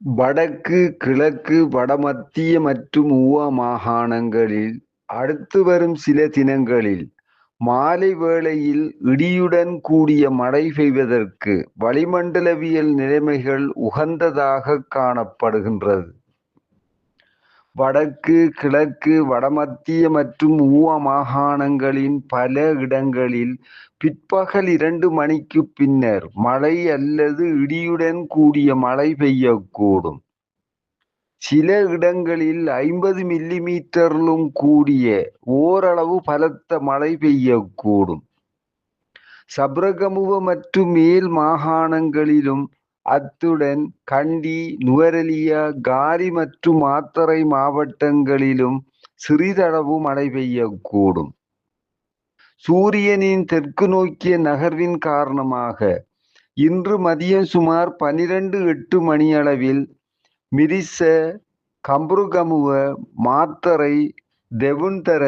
வடக்கு, கிழக்கு, வடமத்திய மற்றும் ஊவா மாகாணங்களில் அடுத்து வரும் சில தினங்களில் மாலை வேளையில் இடியுடன் கூடிய மழை பெய்வதற்கு வளிமண்டலவியல் நிலைமைகள் உகந்ததாகக் காணப்படுகின்றது. வடக்கு, கிழக்கு, வடமத்திய மற்றும் ஊவ மாகாணங்களின் பல இடங்களில் பிற்பகல் இரண்டு மணிக்கு பின்னர் மழை அல்லது இடியுடன் கூடிய மழை பெய்யக்கூடும். சில இடங்களில் ஐம்பது மில்லி மீட்டரிலும் கூடிய ஓரளவு பலத்த மழை பெய்யக்கூடும். சப்ரகமுவ மற்றும் மேல் மாகாணங்களிலும் அத்துடன் கண்டி, நுவரெலியா, காலி மற்றும் மாத்தறை மாவட்டங்களிலும் சிறிதளவு மழை பெய்யக்கூடும். சூரியனின் தெற்கு நோக்கிய நகர்வின் காரணமாக இன்று மதியம் சுமார் பனிரண்டு.எட்டு மணியளவில் மிரிச கம்புருகமுவ, மாத்தறை, தெவுந்தர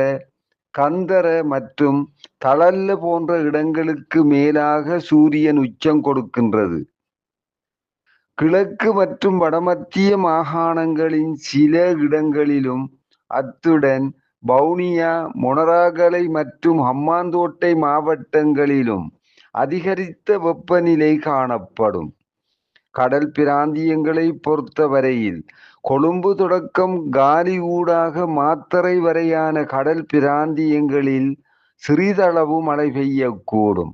கந்தர மற்றும் தளல்ல போன்ற இடங்களுக்கு மேலாக சூரியன் உச்சம் கொடுக்கின்றது. கிழக்கு மற்றும் வடமத்திய மாகாணங்களின் சில இடங்களிலும் அத்துடன் வவுனியா, மொனராகலை மற்றும் ஹம்மாந்தோட்டை மாவட்டங்களிலும் அதிகரித்த வெப்பநிலை காணப்படும். கடல் பிராந்தியங்களை பொறுத்தவரையில் கொழும்பு தொடக்கம் காலி ஊடாக மாத்தறை வரையான கடல் பிராந்தியங்களில் சிறிதளவு மழை பெய்யக்கூடும்.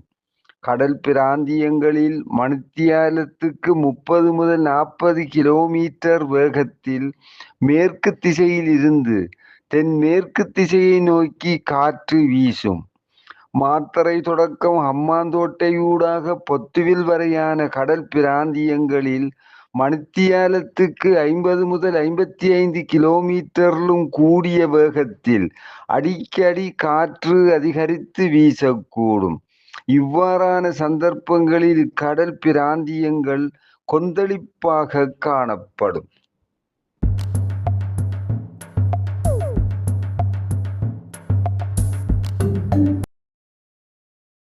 கடல் பிராந்தியங்களில் மணித்தியாலத்துக்கு முப்பது முதல் நாற்பது கிலோமீட்டர் வேகத்தில் மேற்கு திசையில் இருந்து தென்மேற்கு திசையை நோக்கி காற்று வீசும். மாத்தரை தொடக்கம் ஹம்மாந்தோட்டையூடாக பொத்துவில் வரையான கடல் பிராந்தியங்களில் மணித்தியாலத்துக்கு ஐம்பது முதல் ஐம்பத்தி ஐந்து கிலோமீட்டரிலும் கூடிய வேகத்தில் அடிக்கடி காற்று அதிகரித்து வீசக்கூடும். இவ்வாறான சந்தர்ப்பங்களில் கடல் பிராந்தியங்கள் கொந்தளிப்பாக காணப்படும்.